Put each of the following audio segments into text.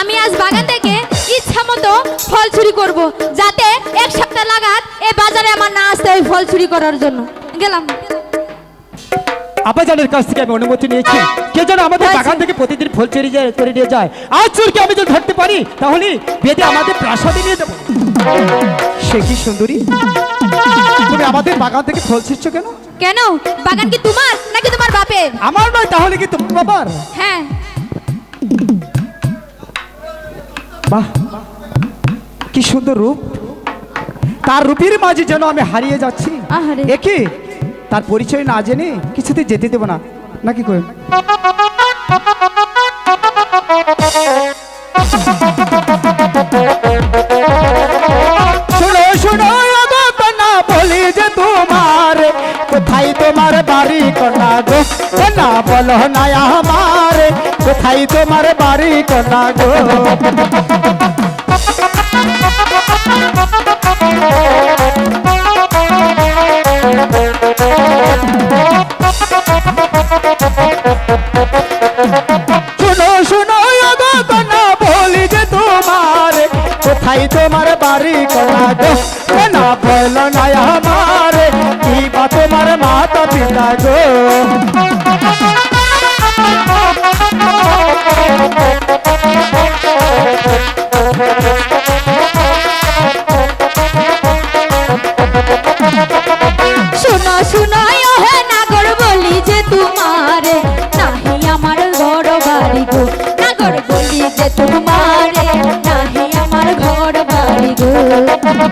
আমি আজ বাগান থেকে ইচ্ছা মতো ফল চুরি করব যাতে এক সপ্তাহ লাগাত এ বাজারে আমার না আসতে হয় ফল চুরি করার জন্য। গেলাম। আব্বাজানের কাছ থেকে আমি অনুমতি নিয়েছি। কে যেন আমাদের। বাগান থেকে প্রতিদিন ফল চুরি যায় করে নিয়ে যায়। আজ চুরকে আমি যদি ধরতে পারি তাহলে বেদে আমাদের প্রাসাদে নিয়ে যাব। সে কি সুন্দরী? তুমি আমাদের বাগান থেকে ফল ছিঁড়ছো কেন? কেন? বাগান কি তোমার নাকি তোমার বাপের? আমার নয় তাহলে কি তোমার বাবার? হ্যাঁ। বাহ। কি সুন্দর রূপ। তার রূপের মাঝে যেন আমি হারিয়ে যাচ্ছি। একে তার পরিচয় না জেনে কিছুতে যেতে দেবো না। নাকি কই? শোনো শোনো না বলি যে তোমার কোথায় তোমার বাড়ি কন্যা গো? কন্যা বলো না আমার কোথায় তোমার বাড়ি কন্যা গো? যে তোমার বাড়ি কন্যা গো? কন্যা বলো না আমার, কি বা তোমার মাতা পিতা গো?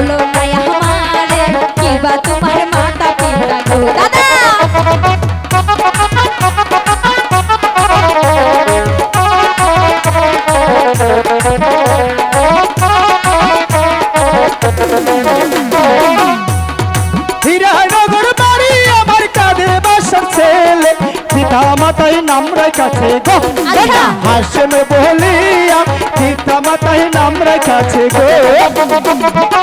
বলো নাই আমারে কেবা তোমার মাতা পিতা? গো দাদা! পিতা মাতাই নাম রেখাছে গো। আচ্ছা। বলিয়া পিতা মাতাই নাম রেখাছে গো।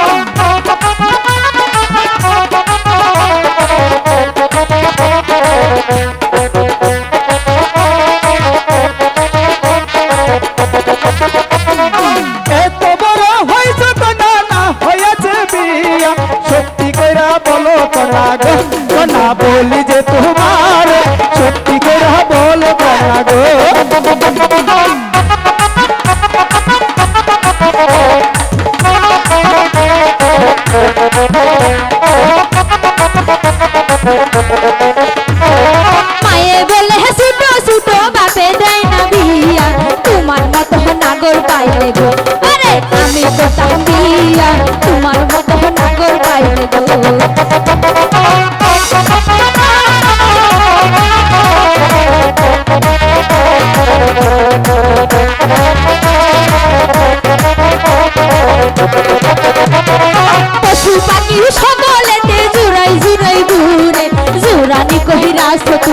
কনা বলি যে তোমার সত্যি কইরা বলো কনা গো মায়ে বলে হে ছুটো ছুটো বাপে দেয় না বিয়া তোমার মতো নাগর পাইলে গো আরে আমি কোথাও বিয়া তোমার মতো নাগর পাইলে গো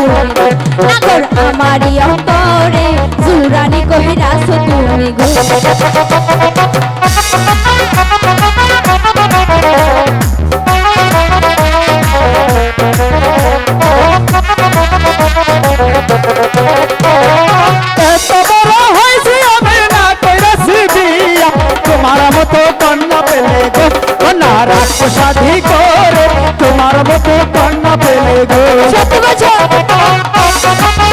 কহিরাস আমারই অন্তরে জুরানি কহিরাস তুমি গো সাধি করে তোমার মতো কন্যা পেলে গো। সত্যি বলছো